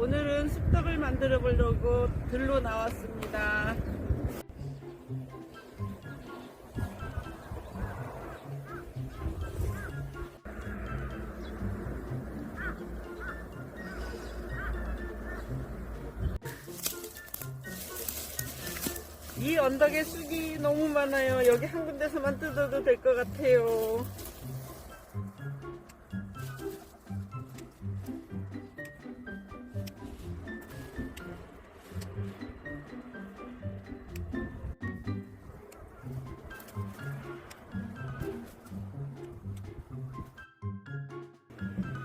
오늘은 쑥떡을 만들어 보려고 들로 나왔습니다. 이 언덕에 쑥이 너무 많아요. 여기 한 군데서만 뜯어도 될 것 같아요.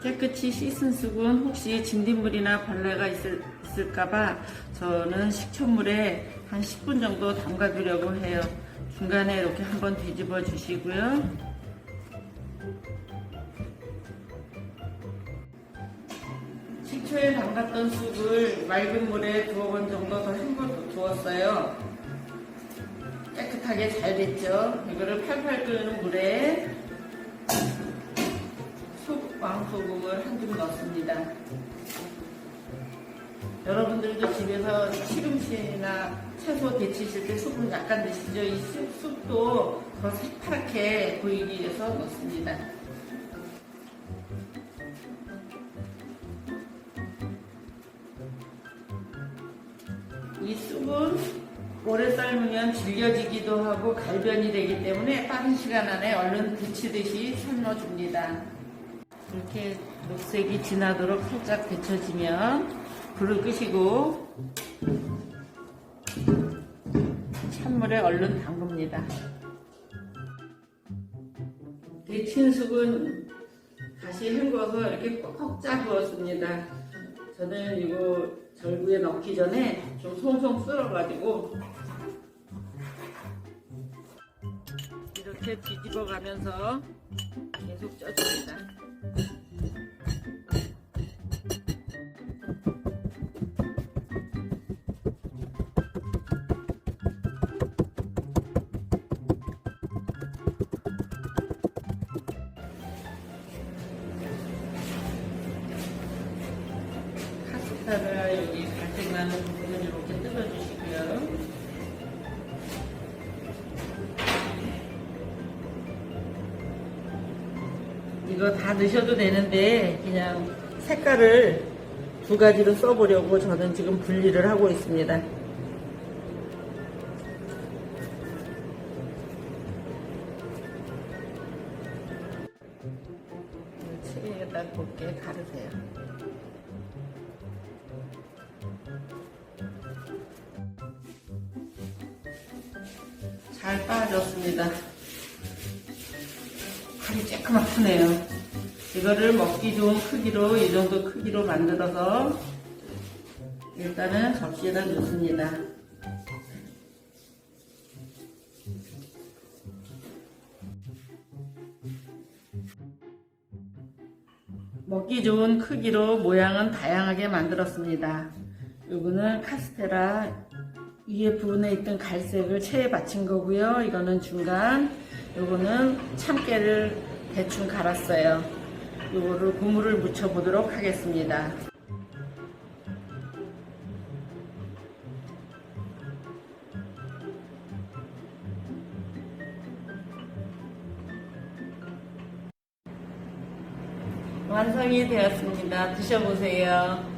깨끗이 씻은 쑥은 혹시 진딧물이나 벌레가 있을, 있을 까봐 저는 식초물에 한 10분 정도 담가 두려고 해요. 중간에 이렇게 한번 뒤집어 주시고요. 식초에 담갔던 쑥을 맑은 물에 두어 번 정도 더 헹궈 두었어요. 깨끗하게 잘 됐죠. 이거를 팔팔 끓는 물에 소- 왕소금을 한 줌 넣습니다. 여러분들도 집에서 시금치나 채소 데치실 때 소금 약간 드시죠? 이 쑥- 쑥도 더 새파랗게 보이기 위해서 넣습니다. 이 쑥은 오래 삶으면 질겨지기도 하고 갈변이 되기 때문에 빠른 시간 안에 얼른 데치듯이 삶아줍니다. 이렇게 녹색이 진하도록 살짝 데쳐지면 불을 끄시고 찬물에 얼른 담급니다. 데친 쑥은 다시 헹궈서 이렇게 꼭 짜부었습니다. 저는 이거 절구에 넣기 전에 좀 송송 쓸어가지고 이렇게 뒤집어 가면서 계속 쪄줍니다. 카스타를 여기 갈색 나는 부분을 이렇게 뜯어주시고요. 이거 다 넣으셔도 되는데 그냥 색깔을 두 가지로 써보려고 저는 지금 분리를 하고 있습니다. 책에다 곱게 가르세요. 잘 빠졌습니다. 팔이 조금 아프네요. 이거를 먹기 좋은 크기로 이 정도 크기로 만들어서 일단은 접시에다 넣습니다. 먹기 좋은 크기로 모양은 다양하게 만들었습니다. 요거는 카스테라 위에 부분에 있던 갈색을 체에 받친 거고요. 이거는 중간, 요거는 참깨를 대충 갈았어요. 요거를 고무를 묻혀 보도록 하겠습니다. 완성이 되었습니다. 드셔보세요.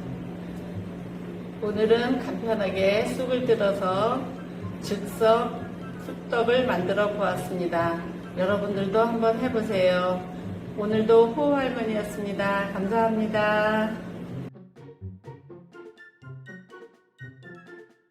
오늘은 간편하게 쑥을 뜯어서 즉석 쑥떡을 만들어 보았습니다. 여러분들도 한번 해보세요. 오늘도 호호 할머니였습니다. 감사합니다.